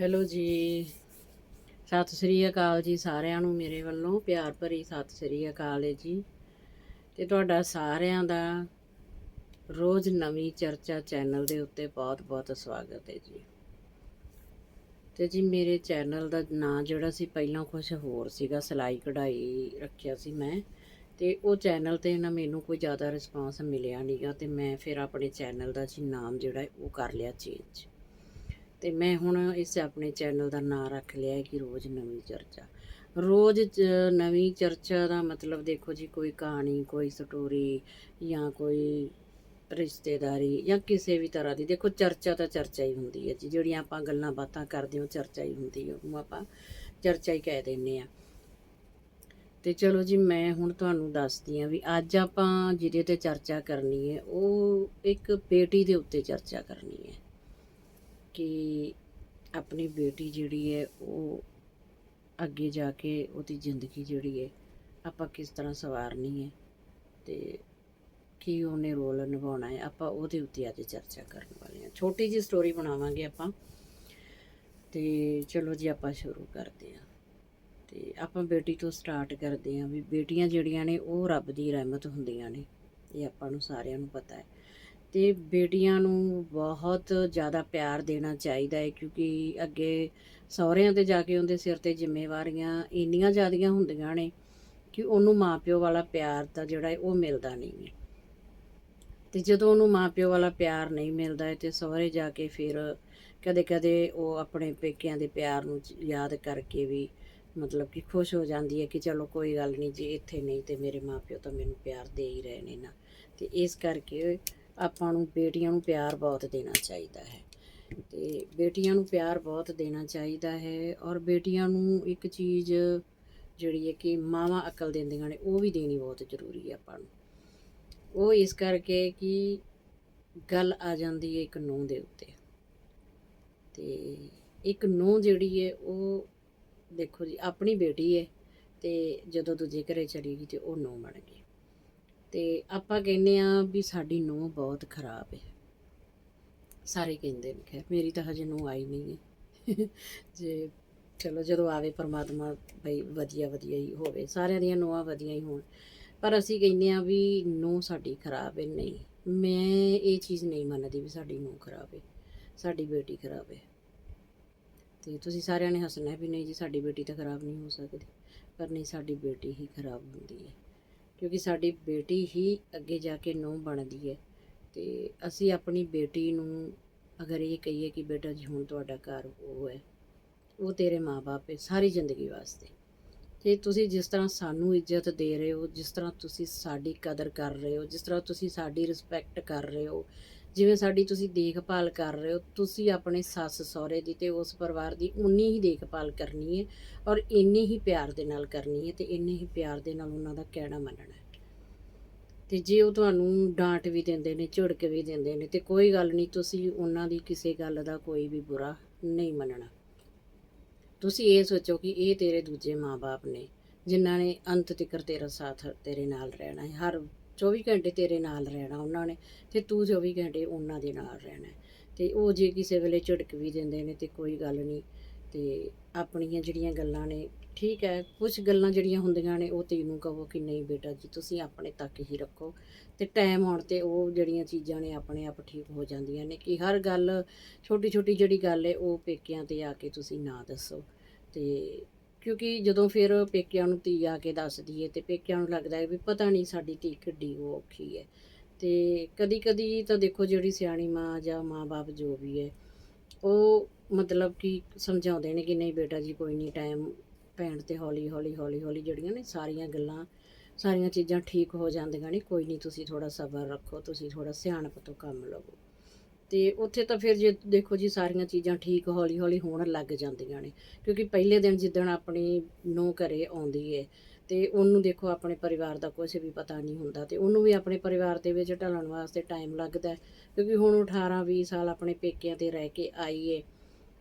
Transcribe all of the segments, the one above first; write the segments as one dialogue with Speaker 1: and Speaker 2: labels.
Speaker 1: Hello ਜੀ। ਸਤਿ ਸ੍ਰੀ ਅਕਾਲ ਜੀ ਸਾਰਿਆਂ ਨੂੰ ਮੇਰੇ ਵੱਲੋਂ, ਪਿਆਰ ਭਰੀ ਸਤਿ ਸ੍ਰੀ ਅਕਾਲ ਹੈ ਜੀ। ਤੇ ਤੁਹਾਡਾ ਸਾਰਿਆਂ ਦਾ ਰੋਜ਼ ਨਵੀਂ ਚਰਚਾ ਚੈਨਲ ਦੇ ਉੱਤੇ ਬਹੁਤ-ਬਹੁਤ ਸਵਾਗਤ ਹੈ ਜੀ। ਤੇ ਜੀ ਮੇਰੇ ਚੈਨਲ ਦਾ ਨਾਂ ਜਿਹੜਾ ਸੀ, ਪਹਿਲਾਂ ਕੁਝ ਹੋਰ ਸੀਗਾ, ਸਿਲਾਈ ਕਢਾਈ ਰੱਖਿਆ ਸੀ ਮੈਂ। ਤੇ ਉਹ ਚੈਨਲ ਤੇ ਨਾ ਮੈਨੂੰ ਕੋਈ ਜ਼ਿਆਦਾ ਰਿਸਪਾਂਸ ਮਿਲਿਆ ਨਹੀਂਗਾ ਤੇ ਮੈਂ ਫਿਰ ਆਪਣੇ ਚੈਨਲ ਦਾ ਜੀ ਨਾਮ ਜਿਹੜਾ ਉਹ ਕਰ ਲਿਆ ਚੇਂਜ ਤੇ ਮੈਂ ਹੁਣ ਇਸ ਆਪਣੇ ਚੈਨਲ ਦਾ ਨਾਮ ਰੱਖ ਲਿਆ ਹੈ ਕਿ ਰੋਜ਼ ਨਵੀਂ ਚਰਚਾ। ਰੋਜ਼ ਨਵੀਂ ਚਰਚਾ ਦਾ ਮਤਲਬ ਦੇਖੋ ਜੀ, ਕੋਈ ਕਹਾਣੀ, ਕੋਈ ਸਟੋਰੀ ਜਾਂ ਕੋਈ ਰਿਸ਼ਤੇਦਾਰੀ ਜਾਂ ਕਿਸੇ ਵੀ ਤਰ੍ਹਾਂ ਦੀ। ਦੇਖੋ ਚਰਚਾ ਤਾਂ ਚਰਚਾ ਹੀ ਹੁੰਦੀ ਹੈ ਜੀ। ਜਿਹੜੀਆਂ ਆਪਾਂ ਗੱਲਾਂ ਬਾਤਾਂ ਕਰਦੇ ਹਾਂ ਚਰਚਾ ਹੀ ਹੁੰਦੀ ਹੈ। ਉਹਨੂੰ ਆਪਾਂ ਚਰਚਾ ਹੀ ਕਹਿ ਦਿੰਨੇ ਆ ਤੇ ਚਲੋ ਜੀ, ਮੈਂ ਹੁਣ ਤੁਹਾਨੂੰ ਦੱਸਦੀ ਆ ਵੀ ਅੱਜ ਆਪਾਂ ਜਿਹਦੇ ਤੇ ਚਰਚਾ ਕਰਨੀ ਹੈ, ਉਹ ਇੱਕ ਬੇਟੀ ਦੇ ਉੱਤੇ ਚਰਚਾ ਕਰਨੀ ਹੈ। ਕਿ ਆਪਣੀ ਬੇਟੀ ਜਿਹੜੀ ਹੈ ਉਹ ਅੱਗੇ ਜਾ ਕੇ ਉਹਦੀ ਜ਼ਿੰਦਗੀ ਜਿਹੜੀ ਹੈ ਆਪਾਂ ਕਿਸ ਤਰ੍ਹਾਂ ਸਵਾਰਨੀ ਹੈ ਤੇ ਕੀ ਉਹਨੇ ਰੋਲ ਨਿਭਾਉਣਾ ਹੈ, ਆਪਾਂ ਉਹਦੇ ਉੱਤੇ ਅੱਜ ਚਰਚਾ ਕਰਨ ਵਾਲੇ ਹਾਂ। ਛੋਟੀ ਜੀ ਸਟੋਰੀ ਬਣਾਵਾਂਗੇ ਆਪਾਂ। ਤੇ ਚਲੋ ਜੀ, ਆਪਾਂ ਸ਼ੁਰੂ ਕਰਦੇ ਹਾਂ। ਤੇ ਆਪਾਂ ਬੇਟੀ ਤੋਂ ਸਟਾਰਟ ਕਰਦੇ ਹਾਂ ਵੀ ਬੇਟੀਆਂ ਜਿਹੜੀਆਂ ਨੇ ਉਹ ਰੱਬ ਦੀ ਰਹਿਮਤ ਹੁੰਦੀਆਂ ਨੇ, ਇਹ ਆਪਾਂ ਨੂੰ ਸਾਰਿਆਂ ਨੂੰ ਪਤਾ ਹੈ। ਤੇ ਬੇਟੀਆਂ ਨੂੰ ਬਹੁਤ ਜ਼ਿਆਦਾ ਪਿਆਰ ਦੇਣਾ ਚਾਹੀਦਾ ਹੈ, ਕਿਉਂਕਿ ਅੱਗੇ ਸਹੁਰਿਆਂ ਤੇ ਜਾ ਕੇ ਉਹਦੇ ਸਿਰ ਤੇ ਜ਼ਿੰਮੇਵਾਰੀਆਂ ਇੰਨੀਆਂ ਜ਼ਿਆਦੀਆਂ ਹੁੰਦੀਆਂ ਨੇ ਕਿ ਉਹਨੂੰ ਮਾਪਿਓ ਵਾਲਾ ਪਿਆਰ ਤਾਂ ਜਿਹੜਾ ਹੈ, ਉਹ ਮਿਲਦਾ ਨਹੀਂ ਹੈ। ਤੇ ਜਦੋਂ ਉਹਨੂੰ ਮਾਪਿਓ ਵਾਲਾ ਪਿਆਰ ਨਹੀਂ ਮਿਲਦਾ ਹੈ, ਤੇ ਸਹੁਰੇ ਜਾ ਕੇ ਫਿਰ ਕਦੇ-ਕਦੇ ਉਹ ਆਪਣੇ ਪੇਕਿਆਂ ਦੇ ਪਿਆਰ ਨੂੰ ਯਾਦ ਕਰਕੇ ਵੀ ਮਤਲਬ ਕਿ ਖੁਸ਼ ਹੋ ਜਾਂਦੀ ਹੈ ਕਿ ਚਲੋ ਕੋਈ ਗੱਲ ਨਹੀਂ, ਜੇ ਇੱਥੇ ਨਹੀਂ ਤੇ ਮੇਰੇ ਮਾਪਿਓ ਤਾਂ ਮੈਨੂੰ ਪਿਆਰ ਦੇ ਹੀ ਰਹੇ ਨੇ ਨਾ। ਤੇ ਇਸ ਕਰਕੇ ਆਪਾਂ ਨੂੰ ਬੇਟੀਆਂ ਨੂੰ ਪਿਆਰ ਬਹੁਤ ਦੇਣਾ ਚਾਹੀਦਾ ਹੈ। ਤੇ ਬੇਟੀਆਂ ਨੂੰ ਪਿਆਰ ਬਹੁਤ ਦੇਣਾ ਚਾਹੀਦਾ ਹੈ ਔਰ ਬੇਟੀਆਂ ਨੂੰ ਇੱਕ ਚੀਜ਼ ਜਿਹੜੀ ਹੈ ਕਿ ਮਾਵਾਂ ਅਕਲ ਦਿੰਦੀਆਂ ਨੇ, ਉਹ ਵੀ ਦੇਣੀ ਬਹੁਤ ਜ਼ਰੂਰੀ ਹੈ ਆਪਾਂ ਨੂੰ। ਉਹ ਇਸ ਕਰਕੇ ਕਿ ਗੱਲ ਆ ਜਾਂਦੀ ਹੈ ਇੱਕ ਨੂੰਹ ਦੇ ਉੱਤੇ। ਤੇ ਇੱਕ ਨੂੰਹ ਜਿਹੜੀ ਹੈ ਉਹ ਦੇਖੋ ਜੀ, ਆਪਣੀ ਬੇਟੀ ਹੈ ਤੇ ਜਦੋਂ ਦੂਜੇ ਘਰੇ ਚਲੀ ਗਈ ਤੇ ਉਹ ਨੂੰਹ ਬਣ ਗਈ। ਤੇ ਆਪਾਂ ਕਹਿੰਦੇ ਆ ਵੀ ਸਾਡੀ ਨੂੰਹ ਬਹੁਤ ਖਰਾਬ ਹੈ। ਸਾਰੇ ਕਹਿੰਦੇ ਨੇ, ਖੈਰ ਮੇਰੀ ਤਾਂ ਹਜੇ ਨੂੰਹ ਆਈ ਨਹੀਂ ਹੈ। ਜੇ ਚਲੋ ਜਦੋਂ ਆਵੇ ਪਰਮਾਤਮਾ ਬਈ ਵਧੀਆ ਵਧੀਆ ਹੀ ਹੋਵੇ, ਸਾਰਿਆਂ ਦੀਆਂ ਨੂੰਹਾਂ ਵਧੀਆ ਹੀ ਹੋਣ। ਪਰ ਅਸੀਂ ਕਹਿੰਦੇ ਆ ਵੀ ਨੂੰਹ ਸਾਡੀ ਖਰਾਬ ਹੈ, ਨਹੀਂ। ਮੈਂ ਇਹ ਚੀਜ਼ ਨਹੀਂ ਮੰਨਦੀ ਵੀ ਸਾਡੀ ਨੂੰਹ ਖਰਾਬ ਹੈ, ਸਾਡੀ ਬੇਟੀ ਖਰਾਬ ਹੈ। ਤੇ ਤੁਸੀਂ ਸਾਰਿਆਂ ਨੇ ਹੱਸਣਾ ਵੀ ਨਹੀਂ ਜੀ, ਸਾਡੀ ਬੇਟੀ ਤਾਂ ਖਰਾਬ ਨਹੀਂ ਹੋ ਸਕਦੀ। ਪਰ ਨਹੀਂ, ਸਾਡੀ ਬੇਟੀ ਹੀ ਖਰਾਬ ਹੁੰਦੀ ਹੈ। ਕਿਉਂਕਿ ਸਾਡੀ ਬੇਟੀ ਹੀ ਅੱਗੇ ਜਾ ਕੇ ਨੂੰਹ ਬਣਦੀ ਹੈ। ਤੇ ਅਸੀਂ ਆਪਣੀ ਬੇਟੀ ਨੂੰ ਅਗਰ ਇਹ ਕਹੀਏ ਕਿ ਬੇਟਾ ਜੀ, ਹੁਣ ਤੁਹਾਡਾ ਘਰ ਉਹ ਹੈ, ਉਹ ਤੇਰੇ ਮਾਪੇ ਹੈ, ਸਾਰੀ ਜ਼ਿੰਦਗੀ ਵਾਸਤੇ। ਤੇ ਤੁਸੀਂ ਜਿਸ ਤਰ੍ਹਾਂ ਸਾਨੂੰ ਇੱਜ਼ਤ ਦੇ ਰਹੇ ਹੋ, ਜਿਸ ਤਰ੍ਹਾਂ ਤੁਸੀਂ ਸਾਡੀ ਕਦਰ ਕਰ ਰਹੇ ਹੋ, ਜਿਸ ਤਰ੍ਹਾਂ ਤੁਸੀਂ ਸਾਡੀ ਰਿਸਪੈਕਟ ਕਰ ਰਹੇ ਹੋ ਜਿਵੇਂ ਸਾਡੀ ਤੁਸੀਂ ਦੇਖਭਾਲ ਕਰ ਰਹੇ ਹੋ, ਤੁਸੀਂ ਆਪਣੇ ਸੱਸ ਸਹੁਰੇ ਦੀ ਤੇ ਉਸ ਪਰਿਵਾਰ ਦੀ ਉਨੀ ਹੀ ਦੇਖਭਾਲ ਕਰਨੀ ਹੈ ਔਰ ਇੰਨੇ ਹੀ ਪਿਆਰ ਦੇ ਨਾਲ ਕਰਨੀ ਹੈ ਤੇ ਇੰਨੇ ਹੀ ਪਿਆਰ ਦੇ ਨਾਲ ਉਹਨਾਂ ਦਾ ਕਹਿਣਾ ਮੰਨਣਾ ਹੈ। ਤੇ ਜੇ ਉਹ ਤੁਹਾਨੂੰ ਡਾਂਟ ਵੀ ਦਿੰਦੇ ਨੇ, ਝਿੜਕ ਵੀ ਦਿੰਦੇ ਨੇ, ਤੇ ਕੋਈ ਗੱਲ ਨਹੀਂ, ਤੁਸੀਂ ਉਹਨਾਂ ਦੀ ਕਿਸੇ ਗੱਲ ਦਾ ਕੋਈ ਵੀ ਬੁਰਾ ਨਹੀਂ ਮੰਨਣਾ। ਤੁਸੀਂ ਇਹ ਸੋਚੋ ਕਿ ਇਹ ਤੇਰੇ ਦੂਜੇ ਮਾਪੇ ਨੇ, ਜਿਨ੍ਹਾਂ ਨੇ ਅੰਤ ਤੱਕ ਤੇਰਾ ਸਾਥ ਤੇਰੇ ਨਾਲ ਰਹਿਣਾ ਹੈ, ਹਰ 24 ਘੰਟੇ ਤੇਰੇ ਨਾਲ ਰਹਿਣਾ ਉਹਨਾਂ ਨੇ ਤੇ ਤੂੰ 24 ਘੰਟੇ ਉਹਨਾਂ ਦੇ ਨਾਲ ਰਹਿਣਾ। ਹੈ। ਤੇ ਉਹ ਜੇ ਕਿਸੇ ਵੇਲੇ ਝਿੜਕ ਵੀ ਦਿੰਦੇ ਨੇ ਤੇ ਕੋਈ ਗੱਲ ਨਹੀਂ। ਤੇ ਆਪਣੀਆਂ ਜਿਹੜੀਆਂ ਗੱਲਾਂ ਨੇ, ਠੀਕ ਹੈ ਕੁਝ ਗੱਲਾਂ ਜਿਹੜੀਆਂ ਹੁੰਦੀਆਂ ਨੇ ਉਹ ਤੈਨੂੰ ਕਹੋ ਕਿ ਨਹੀਂ ਬੇਟਾ ਜੀ, ਤੁਸੀਂ ਆਪਣੇ ਤੱਕ ਹੀ ਰੱਖੋ। ਤੇ ਟਾਈਮ ਆਉਣ ਤੇ ਉਹ ਜਿਹੜੀਆਂ ਚੀਜ਼ਾਂ ਨੇ ਆਪਣੇ ਆਪ ਠੀਕ ਹੋ ਜਾਂਦੀਆਂ ਨੇ ਕਿ ਹਰ ਗੱਲ ਛੋਟੀ ਛੋਟੀ ਜਿਹੜੀ ਗੱਲ ਹੈ ਉਹ ਪੇਕਿਆਂ ਤੇ ਆ ਕੇ ਤੁਸੀਂ ਨਾ ਦੱਸੋ। ਤੇ ਕਿਉਂਕਿ ਜਦੋਂ ਫਿਰ ਪੇਕਿਆਂ ਨੂੰ ਧੀ ਆ ਕੇ ਦੱਸਦੀ ਹੈ ਤੇ ਪੇਕਿਆਂ ਨੂੰ ਲੱਗਦਾ ਹੈ ਵੀ ਪਤਾ ਨਹੀਂ ਸਾਡੀ ਧੀ ਕਿੱਡੀ ਉਹ ਔਖੀ ਹੈ। ਤੇ ਕਦੀ ਕਦੀ ਤਾਂ ਦੇਖੋ ਜਿਹੜੀ ਸਿਆਣੀ ਮਾਂ ਜਾਂ ਮਾਂ-ਬਾਪ ਜੋ ਵੀ ਹੈ, ਉਹ ਮਤਲਬ ਕਿ ਸਮਝਾਉਂਦੇ ਨੇ ਕਿ ਨਹੀਂ ਬੇਟਾ ਜੀ ਕੋਈ ਨਹੀਂ ਟਾਈਮ ਭੈਣ ਤੇ ਹੌਲੀ ਹੌਲੀ ਹੌਲੀ ਹੌਲੀ ਜਿਹੜੀਆਂ ਨੇ ਸਾਰੀਆਂ ਗੱਲਾਂ, ਸਾਰੀਆਂ ਚੀਜ਼ਾਂ ਠੀਕ ਹੋ ਜਾਂਦੀਆਂ ਨੇ, ਕੋਈ ਨਹੀਂ ਤੁਸੀਂ ਥੋੜਾ ਸਬਰ ਰੱਖੋ, ਤੁਸੀਂ ਥੋੜਾ ਸਿਆਣਪ ਤੋਂ ਕੰਮ ਲਵੋ। ਤੇ ਉੱਥੇ ਤਾਂ ਫਿਰ ਜੇ ਦੇਖੋ ਜੀ ਸਾਰੀਆਂ ਚੀਜ਼ਾਂ ਠੀਕ ਹੌਲੀ ਹੌਲੀ ਹੋਣ ਲੱਗ ਜਾਂਦੀਆਂ ਨੇ, ਕਿਉਂਕਿ ਪਹਿਲੇ ਦਿਨ ਜਿੱਦਣ ਆਪਣੀ ਨੂੰ ਘਰੇ ਆਉਂਦੀ ਹੈ ਤੇ ਉਹਨੂੰ ਦੇਖੋ ਆਪਣੇ ਪਰਿਵਾਰ ਦਾ ਕੁਝ ਵੀ ਪਤਾ ਨਹੀਂ ਹੁੰਦਾ ਤੇ ਉਹਨੂੰ ਵੀ ਆਪਣੇ ਪਰਿਵਾਰ ਦੇ ਵਿੱਚ ਢਲਣ ਵਾਸਤੇ ਟਾਈਮ ਲੱਗਦਾ ਕਿਉਂਕਿ ਹੁਣ ਉਹ 18 20 ਸਾਲ ਆਪਣੇ ਪੇਕਿਆਂ ਤੇ ਰਹਿ ਕੇ ਆਈ ਏ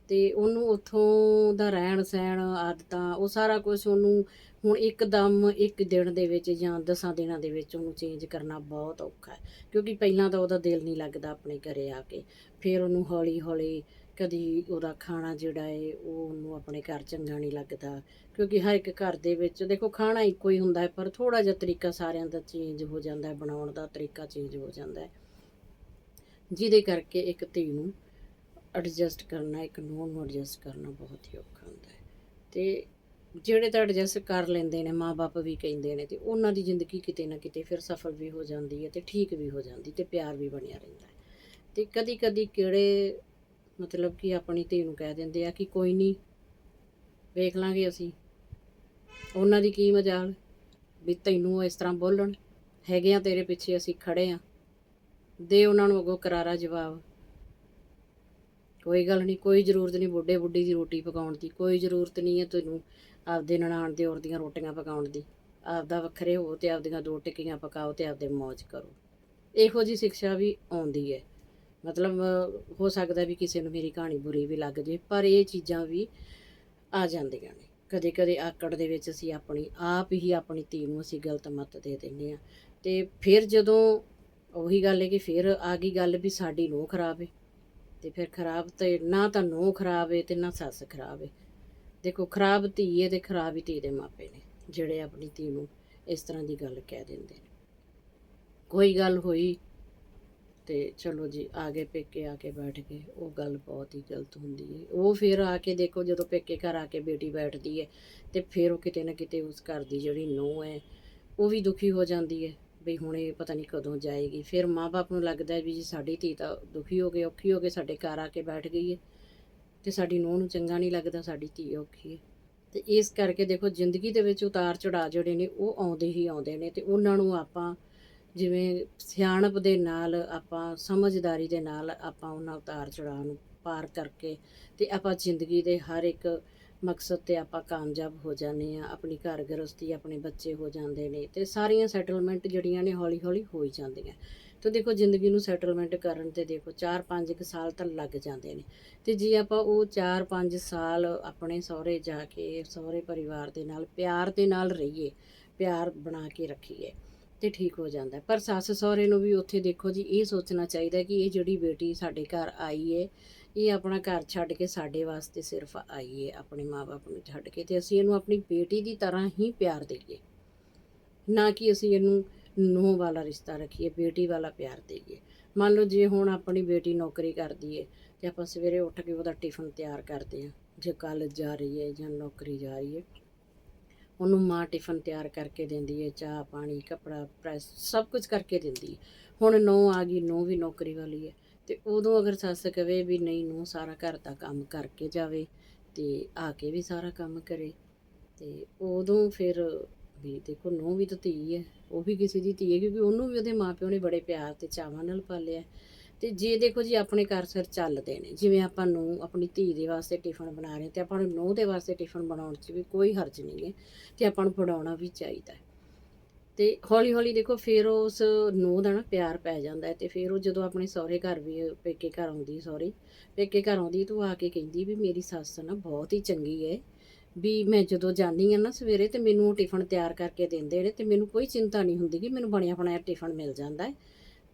Speaker 1: ਤੇ ਉਹਨੂੰ ਉੱਥੋਂ ਦਾ ਰਹਿਣ ਸਹਿਣ ਆਦਤਾਂ, ਉਹ ਸਾਰਾ ਕੁਝ ਉਹਨੂੰ ਹੁਣ ਇੱਕਦਮ ਇੱਕ ਦਿਨ ਦੇ ਵਿੱਚ ਜਾਂ ਦਸਾਂ ਦਿਨਾਂ ਦੇ ਵਿੱਚ ਉਹਨੂੰ ਚੇਂਜ ਕਰਨਾ ਬਹੁਤ ਔਖਾ ਹੈ, ਕਿਉਂਕਿ ਪਹਿਲਾਂ ਤਾਂ ਉਹਦਾ ਦਿਲ ਨਹੀਂ ਲੱਗਦਾ ਆਪਣੇ ਘਰੇ ਆ ਕੇ। ਫਿਰ ਉਹਨੂੰ ਹੌਲੀ ਹੌਲੀ ਕਦੀ ਉਹਦਾ ਖਾਣਾ ਜਿਹੜਾ ਹੈ, ਉਹ ਉਹਨੂੰ ਆਪਣੇ ਘਰ ਚੰਗਾ ਨਹੀਂ ਲੱਗਦਾ, ਕਿਉਂਕਿ ਹਰ ਇੱਕ ਘਰ ਦੇ ਵਿੱਚ ਦੇਖੋ ਖਾਣਾ ਇੱਕੋ ਹੀ ਹੁੰਦਾ ਹੈ, ਪਰ ਥੋੜਾ ਜਿਹਾ ਤਰੀਕਾ ਸਾਰਿਆਂ ਦਾ ਚੇਂਜ ਹੋ ਜਾਂਦਾ ਹੈ, ਬਣਾਉਣ ਦਾ ਤਰੀਕਾ ਚੇਂਜ ਹੋ ਜਾਂਦਾ ਹੈ। ਜਿਹਦੇ ਕਰਕੇ ਇੱਕ ਧੀ ਨੂੰ ਐਡਜਸਟ ਕਰਨਾ, ਇੱਕ ਨੂੰਹ ਨੂੰ ਐਡਜਸਟ ਕਰਨਾ ਬਹੁਤ ਹੀ ਔਖਾ ਹੁੰਦਾ ਹੈ। ਤੇ ਜਿਹੜੇ ਤਾਂ ਐਡਜਸਟ ਕਰ ਲੈਂਦੇ ਨੇ ਮਾਪੇ ਵੀ ਕਹਿੰਦੇ ਨੇ ਤੇ ਉਹਨਾਂ ਦੀ ਜ਼ਿੰਦਗੀ ਕਿਤੇ ਨਾ ਕਿਤੇ ਫਿਰ ਸਫਲ ਵੀ ਹੋ ਜਾਂਦੀ ਹੈ ਤੇ ਠੀਕ ਵੀ ਹੋ ਜਾਂਦੀ ਤੇ ਪਿਆਰ ਵੀ ਬਣਿਆ ਰਹਿੰਦਾ ਹੈ। ਤੇ ਕਦੀ ਕਦੀ ਕਿਹੜੇ ਮਤਲਬ ਕਿ ਆਪਣੀ ਧੀ ਨੂੰ ਕਹਿ ਦਿੰਦੇ ਆ ਕਿ ਕੋਈ ਨਹੀਂ ਵੇਖ ਲਾਂਗੇ ਅਸੀਂ। ਉਹਨਾਂ ਦੀ ਕੀ ਮਜਾਲ? ਵੀ ਤੈਨੂੰ ਇਸ ਤਰ੍ਹਾਂ ਬੋਲਣ, ਹੈਗੇ ਆ ਤੇਰੇ ਪਿੱਛੇ ਅਸੀਂ ਖੜੇ ਆ। ਦੇ ਉਹਨਾਂ ਨੂੰ ਅੱਗੋਂ ਕਰਾਰਾ ਜਵਾਬ। ਕੋਈ ਗੱਲ ਨਹੀਂ ਕੋਈ ਜ਼ਰੂਰਤ ਨਹੀਂ ਬੁੱਢੇ ਬੁੱਢੀ ਦੀ ਰੋਟੀ ਪਕਾਉਣ ਦੀ, ਕੋਈ ਜ਼ਰੂਰਤ ਨਹੀਂ ਹੈ ਤੈਨੂੰ ਆਪਦੇ ਨਨਾਣ ਦੇ ਔਰ ਦੀਆਂ ਰੋਟੀਆਂ ਪਕਾਉਣ ਦੀ। ਆਪਦਾ ਵੱਖਰੇ ਹੋ ਤੇ ਆਪਦੀਆਂ ਦੋ ਟਿੱਕੀਆਂ ਪਕਾਓ ਤੇ ਆਪਦੇ ਮौज ਕਰੋ। ਇਹੋ ਜੀ ਸਿੱਖਿਆ ਵੀ ਆਉਂਦੀ ਹੈ। ਮਤਲਬ, ਹੋ ਸਕਦਾ ਵੀ ਕਿਸੇ ਨੂੰ ਮੇਰੀ ਕਹਾਣੀ ਬੁਰੀ ਵੀ ਲੱਗ ਜੇ, ਪਰ ਇਹ ਚੀਜ਼ਾਂ ਵੀ ਆ ਜਾਂਦੀਆਂ ਨੇ। ਕਦੇ ਕਦੇ ਆਕੜ ਦੇ ਵਿੱਚ ਅਸੀਂ ਆਪਣੀ, ਆਪ ਹੀ ਆਪਣੀ ਧੀ ਨੂੰ ਅਸੀਂ ਗਲਤ ਮੱਤ ਦੇ ਦਿੰਦੇ ਆ ਤੇ ਫਿਰ ਜਦੋਂ ਉਹੀ ਗੱਲ ਹੈ ਕਿ ਫਿਰ ਆ ਗਈ ਗੱਲ ਵੀ ਸਾਡੀ ਨੂੰਹ ਖਰਾਬ ਹੈ ਤੇ ਫਿਰ ਖਰਾਬ ਤੇ ਨਾ ਤਾਂ ਨੂੰਹ ਖਰਾਬ ਹੈ ਤੇ ਨਾ ਸੱਸ ਖਰਾਬ ਹੈ ਦੇਖੋ, ਖਰਾਬ ਧੀ ਹੈ ਤੇ ਖਰਾਬ ਹੀ ਧੀ ਦੇ ਮਾਪੇ ਨੇ, ਜਿਹੜੇ ਆਪਣੀ ਧੀ ਨੂੰ ਇਸ ਤਰ੍ਹਾਂ ਦੀ ਗੱਲ ਕਹਿ ਦਿੰਦੇ ਨੇ। ਕੋਈ ਗੱਲ ਹੋਈ ਤੇ ਚਲੋ ਜੀ ਆ ਗਏ ਪੇਕੇ ਆ ਕੇ ਬੈਠ ਗਏ, ਉਹ ਗੱਲ ਬਹੁਤ ਹੀ ਗਲਤ ਹੁੰਦੀ ਹੈ। ਉਹ ਫਿਰ ਆ ਕੇ ਦੇਖੋ, ਜਦੋਂ ਪੇਕੇ ਘਰ ਆ ਕੇ ਬੇਟੀ ਬੈਠਦੀ ਹੈ ਤੇ ਫਿਰ ਉਹ ਕਿਤੇ ਨਾ ਕਿਤੇ ਉਸ ਘਰ ਦੀ ਜਿਹੜੀ ਨੂੰਹ ਹੈ, ਉਹ ਵੀ ਦੁਖੀ ਹੋ ਜਾਂਦੀ ਹੈ ਵੀ ਹੁਣ ਇਹ ਪਤਾ ਨਹੀਂ ਕਦੋਂ ਜਾਏਗੀ। ਫਿਰ ਮਾਪੇ ਨੂੰ ਲੱਗਦਾ ਵੀ ਜੀ, ਸਾਡੀ ਧੀ ਤਾਂ ਦੁਖੀ ਹੋ ਗਈ, ਔਖੀ ਹੋ ਕੇ ਸਾਡੇ ਘਰ ਆ ਕੇ ਬੈਠ ਗਈ ਹੈ। ਤੇ ਸਾਡੀ ਨੂੰਹ ਨੂੰ ਚੰਗਾ ਨਹੀਂ ਲੱਗਦਾ, ਸਾਡੀ ਧੀ ਔਖੀ ਹੈ। ਤੇ ਇਸ ਕਰਕੇ ਦੇਖੋ, ਜ਼ਿੰਦਗੀ ਦੇ ਵਿੱਚ ਉਤਾਰ ਚੜਾਅ ਜਿਹੜੇ ਨੇ, ਉਹ ਆਉਂਦੇ ਹੀ ਆਉਂਦੇ ਨੇ ਤੇ ਉਹਨਾਂ ਨੂੰ ਆਪਾਂ ਜਿਵੇਂ ਸਿਆਣਪ ਦੇ ਨਾਲ, ਆਪਾਂ ਸਮਝਦਾਰੀ ਦੇ ਨਾਲ ਆਪਾਂ ਉਹਨਾਂ ਉਤਾਰ ਚੜਾਅ ਨੂੰ ਪਾਰ ਕਰਕੇ ਤੇ ਆਪਾਂ ਜ਼ਿੰਦਗੀ ਦੇ ਹਰ ਇੱਕ ਮਕਸਦ ਤੇ ਆਪਾਂ ਕਾਮਯਾਬ ਹੋ ਜਾਂਦੇ ਆ ਆਪਣੀ ਘਰ ਗ੍ਰਸਤੀ, ਆਪਣੇ ਬੱਚੇ ਹੋ ਜਾਂਦੇ ਨੇ ਤੇ ਸਾਰੀਆਂ ਸੈਟਲਮੈਂਟ ਜਿਹੜੀਆਂ ਨੇ ਹੌਲੀ ਹੌਲੀ ਹੋ ਹੀ ਜਾਂਦੀਆਂ। ਤਾਂ ਦੇਖੋ ਜ਼ਿੰਦਗੀ ਨੂੰ ਸੈਟਲਮੈਂਟ ਕਰਨ ਤੇ ਦੇਖੋ 4-5 ਕੁ ਸਾਲ ਤਾਂ ਲੱਗ ਜਾਂਦੇ ਨੇ। ਤੇ ਜੇ ਆਪਾਂ ਉਹ 4-5 ਸਾਲ ਆਪਣੇ ਸਹੁਰੇ ਜਾ ਕੇ, ਸਹੁਰੇ ਪਰਿਵਾਰ ਦੇ ਨਾਲ, ਪਿਆਰ ਦੇ ਨਾਲ ਰਹੀਏ, ਪਿਆਰ ਬਣਾ ਕੇ ਰੱਖੀਏ, ਤੇ ਠੀਕ ਹੋ ਜਾਂਦਾ। ਪਰ ਸੱਸ ਸਹੁਰੇ ਨੂੰ ਵੀ ਉੱਥੇ ਦੇਖੋ ਜੀ ਇਹ ਸੋਚਣਾ ਚਾਹੀਦਾ ਕਿ ਇਹ ਜਿਹੜੀ ਬੇਟੀ ਸਾਡੇ ਘਰ ਆਈ ਏ, ਇਹ ਆਪਣਾ ਘਰ ਛੱਡ ਕੇ ਸਾਡੇ ਵਾਸਤੇ ਸਿਰਫ ਆਈ ਏ, ਆਪਣੇ ਮਾਪੇ ਨੂੰ ਛੱਡ ਕੇ, ਤੇ ਅਸੀਂ ਇਹਨੂੰ ਆਪਣੀ ਬੇਟੀ ਦੀ ਤਰ੍ਹਾਂ ਹੀ ਪਿਆਰ ਦੇਈਏ। ਨਾ ਕਿ ਅਸੀਂ ਇਹਨੂੰ ਨੂੰਹ ਵਾਲਾ ਰਿਸ਼ਤਾ ਰੱਖੀਏ, ਬੇਟੀ ਵਾਲਾ ਪਿਆਰ ਦੇਈਏ। ਮੰਨ ਲਓ ਜੇ ਹੁਣ ਆਪਣੀ ਬੇਟੀ ਨੌਕਰੀ ਕਰਦੀ ਏ, ਤੇ ਆਪਾਂ ਸਵੇਰੇ ਉੱਠ ਕੇ ਉਹਦਾ ਟਿਫਨ ਤਿਆਰ ਕਰਦੇ ਹਾਂ ਜੇ ਕਾਲਜ ਜਾ ਰਹੀ ਹੈ ਜਾਂ ਨੌਕਰੀ ਜਾ ਰਹੀ ਹੈ ਉਹਨੂੰ ਮਾਂ ਟਿਫਨ ਤਿਆਰ ਕਰਕੇ ਦਿੰਦੀ ਹੈ ਚਾਹ, ਪਾਣੀ, ਕੱਪੜਾ, ਪ੍ਰੈਸ, ਸਭ ਕੁਝ ਕਰਕੇ ਦਿੰਦੀ ਹੈ ਹੁਣ ਨੌ ਆ ਗਈ ਨੌ ਵੀ ਨੌਕਰੀ ਵਾਲੀ ਹੈ ਤੇ ਉਦੋਂ ਅਗਰ ਸੱਸ ਕਵੇ ਵੀ ਨਹੀਂ ਨੂੰ ਸਾਰਾ ਘਰ ਦਾ ਕੰਮ ਕਰਕੇ ਜਾਵੇ ਤੇ ਆ ਕੇ ਵੀ ਸਾਰਾ ਕੰਮ ਕਰੇ, ਤੇ ਉਦੋਂ ਫਿਰ ਵੀ ਦੇਖੋ ਨੂੰਹ ਵੀ ਤਾਂ ਧੀ ਹੈ, ਉਹ ਵੀ ਕਿਸੇ ਦੀ ਧੀ ਹੈ, ਕਿਉਂਕਿ ਉਹਨੂੰ ਵੀ ਉਹਦੇ ਮਾਪਿਓ ਨੇ ਬੜੇ ਪਿਆਰ ਤੇ ਚਾਵਾਂ ਨਾਲ ਪਾਲਿਆ ਤੇ ਜੇ ਦੇਖੋ ਜੀ ਆਪਣੇ ਘਰ ਸਿਰ ਚੱਲਦੇ ਨੇ, ਜਿਵੇਂ ਆਪਾਂ ਨੂੰ ਆਪਣੀ ਧੀ ਦੇ ਵਾਸਤੇ ਟਿਫਨ ਬਣਾ ਰਹੇ ਤੇ ਆਪਾਂ ਨੂੰ ਨੂੰਹ ਦੇ ਵਾਸਤੇ ਟਿਫਨ ਬਣਾਉਣ 'ਚ ਵੀ ਕੋਈ ਹਰਜ ਨਹੀਂ ਹੈ ਤੇ ਆਪਾਂ ਨੂੰ ਫੜਾਉਣਾ ਵੀ ਚਾਹੀਦਾ ਹੈ। ਤੇ ਹੌਲੀ ਹੌਲੀ ਦੇਖੋ ਫਿਰ ਉਸ ਨੂੰਹ ਦਾ ਨਾ ਪਿਆਰ ਪੈ ਜਾਂਦਾ ਹੈ ਤੇ ਫਿਰ ਉਹ ਜਦੋਂ ਆਪਣੇ ਸਹੁਰੇ ਘਰ ਵੀ, ਪੇਕੇ ਘਰ ਆਉਂਦੀ ਸੌਰੀ ਪੇਕੇ ਘਰ ਆਉਂਦੀ, ਤੂੰ ਆ ਕੇ ਕਹਿੰਦੀ ਵੀ ਮੇਰੀ ਸੱਸ ਨਾ ਬਹੁਤ ਹੀ ਚੰਗੀ ਹੈ ਵੀ ਮੈਂ ਜਦੋਂ ਜਾਂਦੀ ਆ ਨਾ ਸਵੇਰੇ ਤੇ ਮੈਨੂੰ ਉਹ ਟਿਫਨ ਤਿਆਰ ਕਰਕੇ ਦਿੰਦੇ ਨੇ ਤੇ ਮੈਨੂੰ ਕੋਈ ਚਿੰਤਾ ਨਹੀਂ ਹੁੰਦੀ ਕਿ ਮੈਨੂੰ ਬਣਿਆ ਬਣਾਇਆ ਟਿਫਨ ਮਿਲ ਜਾਂਦਾ ਹੈ।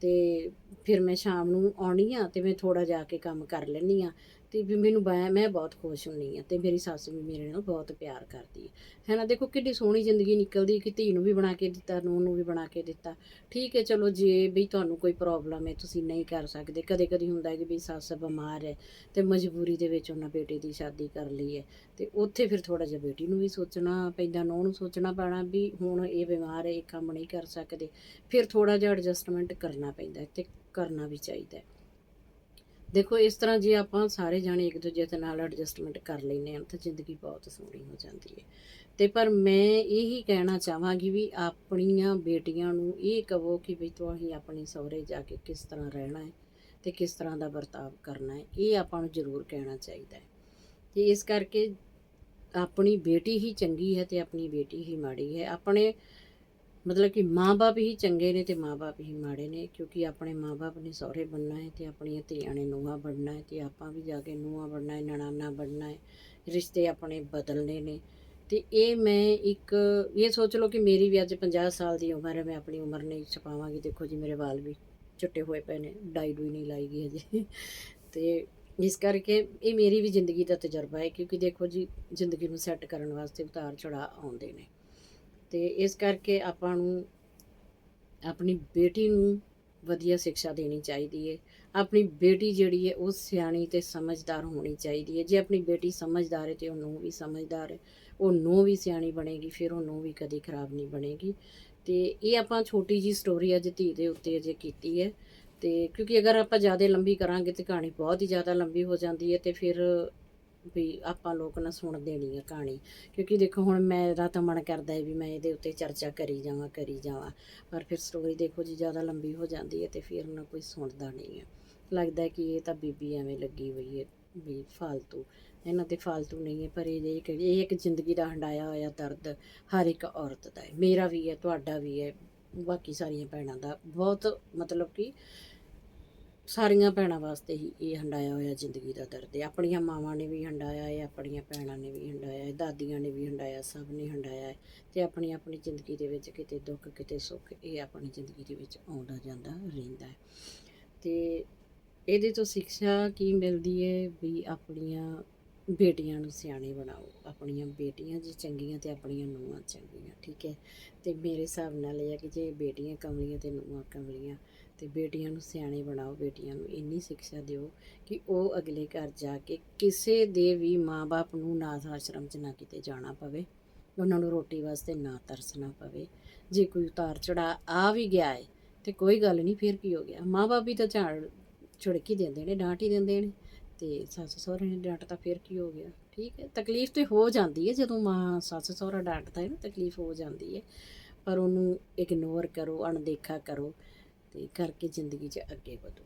Speaker 1: ਤੇ ਫਿਰ ਮੈਂ ਸ਼ਾਮ ਨੂੰ ਆਉਣੀ ਆ ਤੇ ਮੈਂ ਥੋੜਾ ਜਾ ਕੇ ਕੰਮ ਕਰ ਲੈਣੀ ਆ ਤੇ ਵੀ ਮੈਨੂੰ ਬੈ- ਮੈਂ ਬਹੁਤ ਖੁਸ਼ ਹੁੰਨੀ ਆ ਤੇ ਮੇਰੀ ਸੱਸ ਵੀ ਮੇਰੇ ਨਾਲ ਬਹੁਤ ਪਿਆਰ ਕਰਦੀ ਹੈ। ਹੈ ਨਾ? ਦੇਖੋ ਕਿੱਡੀ ਸੋਹਣੀ ਜ਼ਿੰਦਗੀ ਨਿਕਲਦੀ ਕਿ ਧੀ ਨੂੰ ਵੀ ਬਣਾ ਕੇ ਦਿੱਤਾ, ਨੂੰਹ ਨੂੰ ਵੀ ਬਣਾ ਕੇ ਦਿੱਤਾ। ਠੀਕ ਹੈ, ਚਲੋ ਜੇ ਵੀ ਤੁਹਾਨੂੰ ਕੋਈ ਪ੍ਰੋਬਲਮ ਹੈ, ਤੁਸੀਂ ਨਹੀਂ ਕਰ ਸਕਦੇ। ਕਦੇ ਕਦੇ ਹੁੰਦਾ ਹੈ ਕਿ ਵੀ ਸੱਸ ਬਿਮਾਰ ਹੈ ਤੇ ਮਜਬੂਰੀ ਦੇ ਵਿੱਚ ਉਹਨਾਂ ਬੇਟੇ ਦੀ ਸ਼ਾਦੀ ਕਰ ਲਈ ਹੈ ਤੇ ਉੱਥੇ ਫਿਰ ਥੋੜਾ ਜਿਹਾ ਬੇਟੀ ਨੂੰ ਵੀ ਸੋਚਣਾ ਪੈਂਦਾ, ਨੂੰਹ ਨੂੰ ਸੋਚਣਾ ਪੈਣਾ ਵੀ ਹੁਣ ਇਹ ਬਿਮਾਰ ਹੈ, ਇਹ ਕੰਮ ਨਹੀਂ ਕਰ ਸਕਦੇ। ਫਿਰ ਥੋੜਾ ਜਿਹਾ ਐਡਜਸਟਮੈਂਟ ਕਰਨਾ ਪੈਂਦਾ ਹੈ ਤੇ ਕਰਨਾ ਵੀ ਚਾਹੀਦਾ ਦੇਖੋ, ਇਸ ਤਰ੍ਹਾਂ ਜੇ ਆਪਾਂ ਸਾਰੇ ਜਾਣੇ ਇੱਕ ਦੂਜੇ ਦੇ ਨਾਲ ਐਡਜਸਟਮੈਂਟ ਕਰ ਲੈਂਦੇ ਹਾਂ ਤਾਂ ਜ਼ਿੰਦਗੀ ਬਹੁਤ ਸੋਹਣੀ ਹੋ ਜਾਂਦੀ ਹੈ। ਤੇ ਪਰ ਮੈਂ ਇਹੀ ਕਹਿਣਾ ਚਾਹਾਂਗੀ ਵੀ ਆਪਣੀਆਂ ਬੇਟੀਆਂ ਨੂੰ ਇਹ ਕਹੋ ਕਿ ਵੀ ਤੁਸੀਂ ਆਪਣੇ ਸਹੁਰੇ ਜਾ ਕੇ ਕਿਸ ਤਰ੍ਹਾਂ ਰਹਿਣਾ ਹੈ ਤੇ ਕਿਸ ਤਰ੍ਹਾਂ ਦਾ ਵਰਤਾਵ ਕਰਨਾ ਹੈ, ਇਹ ਆਪਾਂ ਨੂੰ ਜ਼ਰੂਰ ਕਹਿਣਾ ਚਾਹੀਦਾ ਹੈ। ਤੇ ਇਸ ਕਰਕੇ ਆਪਣੀ ਬੇਟੀ ਹੀ ਚੰਗੀ ਹੈ ਤੇ ਆਪਣੀ ਬੇਟੀ ਹੀ ਮਾੜੀ ਹੈ। ਆਪਣੇ ਮਤਲਬ ਕਿ ਮਾਂ-ਬਾਪ ਹੀ ਚੰਗੇ ਨੇ ਤੇ ਮਾਂ-ਬਾਪ ਹੀ ਮਾੜੇ ਨੇ, ਕਿਉਂਕਿ ਆਪਣੇ ਮਾਂ-ਬਾਪ ਨੇ ਸਹੁਰੇ ਬਣਨਾ ਹੈ ਤੇ ਆਪਣੀਆਂ ਧੀਆਂ ਨੇ ਨੂੰਹਾਂ ਬਣਨਾ ਹੈ ਤੇ ਆਪਾਂ ਵੀ ਜਾ ਕੇ ਨੂੰਹਾਂ ਬਣਨਾ ਹੈ, ਨਣਾਨਾ ਬਣਨਾ ਹੈ, ਰਿਸ਼ਤੇ ਆਪਣੇ ਬਦਲਨੇ ਨੇ। ਤੇ ਇਹ ਮੈਂ ਇੱਕ, ਇਹ ਸੋਚ ਲਓ ਕਿ ਮੇਰੀ ਵੀ ਅੱਜ 50 ਸਾਲ ਦੀ ਉਮਰ ਹੈ, ਮੈਂ ਆਪਣੀ ਉਮਰ ਨਹੀਂ ਛਪਾਵਾਂਗੀ। ਦੇਖੋ ਜੀ, ਮੇਰੇ ਵਾਲ ਵੀ ਚਿੱਟੇ ਹੋਏ ਪਏ ਨੇ, ਡਾਈ ਡੂਈ ਨਹੀਂ ਲਾਈ ਗਈ ਹਜੇ। ਤੇ ਇਸ ਕਰਕੇ ਇਹ ਮੇਰੀ ਵੀ ਜ਼ਿੰਦਗੀ ਦਾ ਤਜਰਬਾ ਹੈ, ਕਿਉਂਕਿ ਦੇਖੋ ਜੀ, ਜ਼ਿੰਦਗੀ ਨੂੰ ਸੈੱਟ ਕਰਨ ਵਾਸਤੇ ਉਤਾਰ ਚੜਾ ਆਉਂਦੇ ਨੇ। ਤੇ ਇਸ ਕਰਕੇ ਆਪਾਂ ਨੂੰ ਆਪਣੀ ਬੇਟੀ ਨੂੰ ਵਧੀਆ ਸਿੱਖਿਆ ਦੇਣੀ ਚਾਹੀਦੀ ਹੈ ਆਪਣੀ ਬੇਟੀ ਜਿਹੜੀ ਹੈ ਉਹ ਸਿਆਣੀ ਤੇ ਸਮਝਦਾਰ ਹੋਣੀ ਚਾਹੀਦੀ ਹੈ ਜੇ ਆਪਣੀ ਬੇਟੀ ਸਮਝਦਾਰ ਹੈ ਤੇ ਉਹ ਨੂੰ ਵੀ ਸਮਝਦਾਰ ਹੈ ਉਹ ਨੂੰ ਵੀ ਸਿਆਣੀ ਬਣੇਗੀ, ਫਿਰ ਉਹ ਨੂੰ ਵੀ ਕਦੀ ਖਰਾਬ ਨਹੀਂ ਬਣੇਗੀ। ਤੇ ਇਹ ਆਪਾਂ ਛੋਟੀ ਜੀ ਸਟੋਰੀ ਅੱਜ ਧੀ ਦੇ ਉੱਤੇ ਅਜੇ ਕੀਤੀ ਹੈ ਤੇ ਕਿਉਂਕਿ ਅਗਰ ਆਪਾਂ ਜ਼ਿਆਦਾ ਲੰਬੀ ਕਰਾਂਗੇ ਤੇ ਕਹਾਣੀ ਬਹੁਤ ਹੀ ਜ਼ਿਆਦਾ ਲੰਬੀ ਹੋ ਜਾਂਦੀ ਹੈ ਤੇ ਫਿਰ ਵੀ ਆਪਾਂ ਲੋਕ ਨਾ ਸੁਣ ਦੇਣੀ ਆ ਕਹਾਣੀ। ਕਿਉਂਕਿ ਦੇਖੋ ਹੁਣ ਮੇਰਾ ਤਾਂ ਮਨ ਕਰਦਾ ਹੈ ਵੀ ਮੈਂ ਇਹਦੇ ਉੱਤੇ ਚਰਚਾ ਕਰੀ ਜਾਵਾਂ ਕਰੀ ਜਾਵਾਂ। ਪਰ ਫਿਰ ਸਟੋਰੀ ਦੇਖੋ ਜੀ ਜ਼ਿਆਦਾ ਲੰਬੀ ਹੋ ਜਾਂਦੀ ਹੈ ਤੇ ਫਿਰ ਨਾ ਕੋਈ ਸੁਣਦਾ ਨਹੀਂ ਹੈ। ਲੱਗਦਾ ਕਿ ਇਹ ਤਾਂ ਬੀਬੀ ਐਵੇਂ ਲੱਗੀ ਹੋਈ ਹੈ ਵੀ ਫਾਲਤੂ। ਇਹਨਾਂ ਤੇ ਫਾਲਤੂ ਨਹੀਂ ਹੈ, ਪਰ ਇਹ ਇੱਕ ਇਹ ਇੱਕ ਜ਼ਿੰਦਗੀ ਦਾ ਹੰਡਾਇਆ ਹੋਇਆ ਦਰਦ ਹਰ ਇੱਕ ਔਰਤ ਦਾ ਹੈ। ਮੇਰਾ ਵੀ ਹੈ, ਤੁਹਾਡਾ ਵੀ ਹੈ, ਬਾਕੀ ਸਾਰੀਆਂ ਭੈਣਾਂ ਦਾ। ਬਹੁਤ ਮਤਲਬ ਕਿ ਸਾਰੀਆਂ ਭੈਣਾਂ ਵਾਸਤੇ ਹੀ ਇਹ ਹੰਡਾਇਆ ਹੋਇਆ ਜ਼ਿੰਦਗੀ ਦਾ ਦਰਦ ਹੈ। ਆਪਣੀਆਂ ਮਾਵਾਂ ਨੇ ਵੀ ਹੰਡਾਇਆ ਹੈ, ਆਪਣੀਆਂ ਭੈਣਾਂ ਨੇ ਵੀ ਹੰਡਾਇਆ ਹੈ, ਦਾਦੀਆਂ ਨੇ ਵੀ ਹੰਡਾਇਆ ਸਭ ਨੇ ਹੰਡਾਇਆ ਹੈ ਤੇ ਆਪਣੀ ਆਪਣੀ ਜ਼ਿੰਦਗੀ ਦੇ ਵਿੱਚ ਕਿਤੇ ਦੁੱਖ, ਕਿਤੇ ਸੁੱਖ ਇਹ ਆਪਣੀ ਜ਼ਿੰਦਗੀ ਦੇ ਵਿੱਚ ਆਉਂਦਾ ਜਾਂਦਾ ਰਹਿੰਦਾ ਹੈ। ਤੇ ਇਹਦੇ ਤੋਂ ਸਿੱਖਿਆ ਕੀ ਮਿਲਦੀ ਹੈ ਵੀ ਆਪਣੀਆਂ ਬੇਟੀਆਂ ਨੂੰ ਸਿਆਣੇ ਬਣਾਓ। ਆਪਣੀਆਂ ਬੇਟੀਆਂ ਜੀ ਚੰਗੀਆਂ ਤੇ ਆਪਣੀਆਂ ਨੂੰਹਾਂ ਚੰਗੀਆਂ, ਠੀਕ ਹੈ? ਤੇ ਮੇਰੇ ਹਿਸਾਬ ਨਾਲ ਇਹ ਹੈ ਕਿ ਜੇ ਬੇਟੀਆਂ ਕਮਲੀਆਂ ਤੇ ਨੂੰਹਾਂ ਕਮਲੀਆਂ ਤੇ ਬੇਟੀਆਂ ਨੂੰ ਸਿਆਣੇ ਬਣਾਓ, ਬੇਟੀਆਂ ਨੂੰ ਇੰਨੀ ਸਿੱਖਿਆ ਦਿਓ ਕਿ ਉਹ ਅਗਲੇ ਘਰ ਜਾ ਕੇ ਕਿਸੇ ਦੇ ਵੀ ਮਾਪੇ ਨੂੰ ਨਾਥ ਆਸ਼ਰਮ 'ਚ ਨਾ ਕਿਤੇ ਜਾਣਾ ਪਵੇ। ਉਹਨਾਂ ਨੂੰ ਰੋਟੀ ਵਾਸਤੇ ਨਾ ਤਰਸਣਾ ਪਵੇ। ਜੇ ਕੋਈ ਉਤਾਰ ਚੜਾ ਆ ਵੀ ਗਿਆ ਹੈ ਤੇ ਕੋਈ ਗੱਲ ਨਹੀਂ, ਫਿਰ ਕੀ ਹੋ ਗਿਆ? ਮਾਪੇ ਵੀ ਤਾਂ ਝਾੜ ਛੁੜਕੀ ਦਿੰਦੇ ਨੇ, ਡਾਂਟ ਹੀ ਦਿੰਦੇ ਨੇ, ਤੇ ਸੱਸ ਸਹੁਰੇ ਨੇ ਡਾਂਟਤਾ ਫਿਰ ਕੀ ਹੋ ਗਿਆ? ਠੀਕ ਹੈ, ਤਕਲੀਫ ਤੇ ਹੋ ਜਾਂਦੀ ਹੈ, ਜਦੋਂ ਮਾਂ, ਸੱਸ ਸਹੁਰਾ ਡਾਂਟਦਾ ਹੈ ਨਾ, ਤਕਲੀਫ ਹੋ ਜਾਂਦੀ ਹੈ। ਪਰ ਉਹਨੂੰ ਇਗਨੋਰ ਕਰੋ, ਅਣਦੇਖਾ ਕਰੋ। ਤੇ ਕਰਕੇ ਜ਼ਿੰਦਗੀ 'ਚ ਅੱਗੇ ਵਧੋ।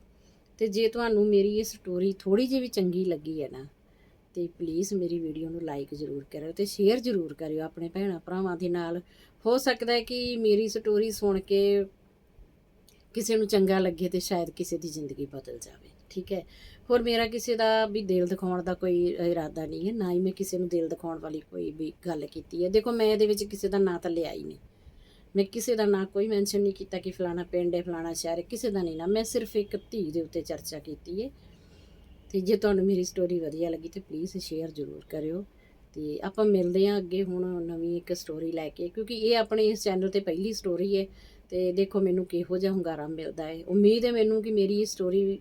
Speaker 1: ਤੇ ਜੇ ਤੁਹਾਨੂੰ ਮੇਰੀ ਇਹ ਸਟੋਰੀ ਥੋੜੀ ਜਿਹੀ ਵੀ ਚੰਗੀ ਲੱਗੀ ਹੈ ਨਾ, ਤੇ ਪਲੀਜ਼ ਮੇਰੀ ਵੀਡੀਓ ਨੂੰ ਲਾਈਕ ਜ਼ਰੂਰ ਕਰਿਓ ਤੇ ਸ਼ੇਅਰ ਜ਼ਰੂਰ ਕਰਿਓ ਆਪਣੇ ਭੈਣਾਂ ਭਰਾਵਾਂ ਦੇ ਨਾਲ। ਹੋ ਸਕਦਾ ਹੈ ਕਿ ਮੇਰੀ ਸਟੋਰੀ ਸੁਣ ਕੇ ਕਿਸੇ ਨੂੰ ਚੰਗਾ ਲੱਗੇ ਤੇ ਸ਼ਾਇਦ ਕਿਸੇ ਦੀ ਜ਼ਿੰਦਗੀ ਬਦਲ ਜਾਵੇ, ਠੀਕ ਹੈ? ਹੋਰ ਮੇਰਾ ਕਿਸੇ ਦਾ ਵੀ ਦਿਲ ਦਿਖਾਉਣ ਦਾ ਕੋਈ ਇਰਾਦਾ ਨਹੀਂ ਹੈ, ਨਾ ਹੀ ਮੈਂ ਕਿਸੇ ਨੂੰ ਦਿਲ ਦਿਖਾਉਣ ਵਾਲੀ ਕੋਈ ਵੀ ਗੱਲ ਕੀਤੀ ਹੈ। ਦੇਖੋ, ਮੈਂ ਇਹਦੇ ਵਿੱਚ ਕਿਸੇ ਦਾ ਨਾਂ ਤਾਂ ਲਿਆ ਹੀ ਨਹੀਂ। ਮੈਂ ਕਿਸੇ ਦਾ ਨਾਂ ਕੋਈ ਮੈਂਸ਼ਨ ਨਹੀਂ ਕੀਤਾ ਕਿ ਫਲਾਣਾ ਪਿੰਡ ਹੈ, ਫਲਾਣਾ ਸ਼ਹਿਰ ਹੈ, ਕਿਸੇ ਦਾ ਨਹੀਂ ਨਾ। ਮੈਂ ਸਿਰਫ ਇੱਕ ਧੀ ਦੇ ਉੱਤੇ ਚਰਚਾ ਕੀਤੀ ਹੈ। ਤੇ ਜੇ ਤੁਹਾਨੂੰ ਮੇਰੀ ਸਟੋਰੀ ਵਧੀਆ ਲੱਗੀ ਤੇ ਪਲੀਜ਼ ਸ਼ੇਅਰ ਜ਼ਰੂਰ ਕਰਿਓ। ਤੇ ਆਪਾਂ ਮਿਲਦੇ ਹਾਂ ਅੱਗੇ ਹੁਣ ਨਵੀਂ ਇੱਕ ਸਟੋਰੀ ਲੈ ਕੇ, ਕਿਉਂਕਿ ਇਹ ਆਪਣੇ ਇਸ ਚੈਨਲ ਤੇ ਪਹਿਲੀ ਸਟੋਰੀ ਹੈ। ਤੇ ਦੇਖੋ ਮੈਨੂੰ ਕਿਹੋ ਜਿਹਾ ਹੁੰਗਾਰਾ ਮਿਲਦਾ ਹੈ। ਉਮੀਦ ਹੈ ਮੈਨੂੰ ਕਿ ਮੇਰੀ ਇਹ ਸਟੋਰੀ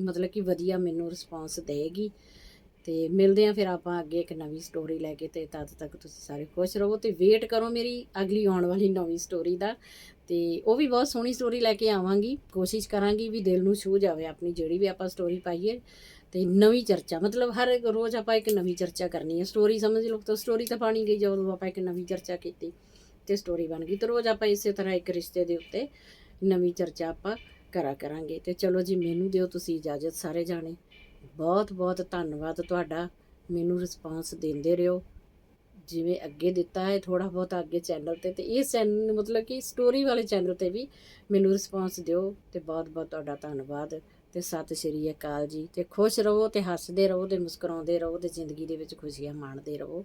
Speaker 1: ਮਤਲਬ ਕਿ ਵਧੀਆ ਮੈਨੂੰ ਰਿਸਪਾਂਸ ਦੇਗੀ। ਤੇ ਮਿਲਦੇ ਆ ਫਿਰ ਆਪਾਂ ਅੱਗੇ ਇੱਕ ਨਵੀਂ ਸਟੋਰੀ ਲੈ ਕੇ ਤੇ ਤਦ ਤੱਕ ਤੁਸੀਂ ਸਾਰੇ ਖੁਸ਼ ਰਹੋ ਤੇ ਵੇਟ ਕਰੋ ਮੇਰੀ ਅਗਲੀ ਆਉਣ ਵਾਲੀ ਨਵੀਂ ਸਟੋਰੀ ਦਾ ਤੇ ਉਹ ਵੀ ਬਹੁਤ ਸੋਹਣੀ ਸਟੋਰੀ ਲੈ ਕੇ ਆਵਾਂਗੀ। ਕੋਸ਼ਿਸ਼ ਕਰਾਂਗੀ ਵੀ ਦਿਲ ਨੂੰ ਛੂ ਜਾਵੇ ਆਪਣੀ ਜਿਹੜੀ ਵੀ ਆਪਾਂ ਸਟੋਰੀ ਪਾਈਏ ਤੇ ਨਵੀਂ ਚਰਚਾ, ਮਤਲਬ ਹਰ ਰੋਜ਼ ਆਪਾਂ ਇੱਕ ਨਵੀਂ ਚਰਚਾ ਕਰਨੀ ਹੈ। ਸਟੋਰੀ ਸਮਝ ਲਓ ਤਾਂ ਸਟੋਰੀ ਤਾਂ ਪਾਣੀ ਗਈ ਜਦੋਂ ਆਪਾਂ ਇੱਕ ਨਵੀਂ ਚਰਚਾ ਕੀਤੀ ਤੇ ਸਟੋਰੀ ਬਣ ਗਈ ਤੇ ਰੋਜ਼ ਆਪਾਂ ਇਸੇ ਤਰ੍ਹਾਂ ਇੱਕ ਰਿਸ਼ਤੇ ਦੇ ਉੱਤੇ ਨਵੀਂ ਚਰਚਾ ਆਪਾਂ ਕਰਾ ਕਰਾਂਗੇ। ਤੇ ਚਲੋ ਜੀ, ਮੈਨੂੰ ਦਿਓ ਤੁਸੀਂ ਇਜਾਜ਼ਤ ਸਾਰੇ ਜਾਣੇ। ਬਹੁਤ ਬਹੁਤ ਧੰਨਵਾਦ ਤੁਹਾਡਾ। ਮੈਨੂੰ ਰਿਸਪਾਂਸ ਦਿੰਦੇ ਰਹੋ। ਜਿਵੇਂ ਅੱਗੇ ਦਿੱਤਾ ਹੈ ਥੋੜਾ ਬਹੁਤ ਅੱਗੇ ਚੈਨਲ ਤੇ। ਤੇ ਇਹ ਚੈਨਲ ਮਤਲਬ ਕਿ ਸਟੋਰੀ ਵਾਲੇ ਚੈਨਲ ਤੇ ਵੀ ਮੈਨੂੰ ਰਿਸਪਾਂਸ ਦਿਓ ਤੇ ਬਹੁਤ ਬਹੁਤ ਤੁਹਾਡਾ ਧੰਨਵਾਦ। ਤੇ ਸਤਿ ਸ਼੍ਰੀ ਅਕਾਲ ਜੀ। ਤੇ ਖੁਸ਼ ਰਹੋ ਤੇ ਹੱਸਦੇ ਰਹੋ ਤੇ ਮੁਸਕਰਾਉਂਦੇ ਰਹੋ ਤੇ ਜ਼ਿੰਦਗੀ ਦੇ ਵਿੱਚ ਖੁਸ਼ੀਆਂ ਮਾਣਦੇ ਰਹੋ।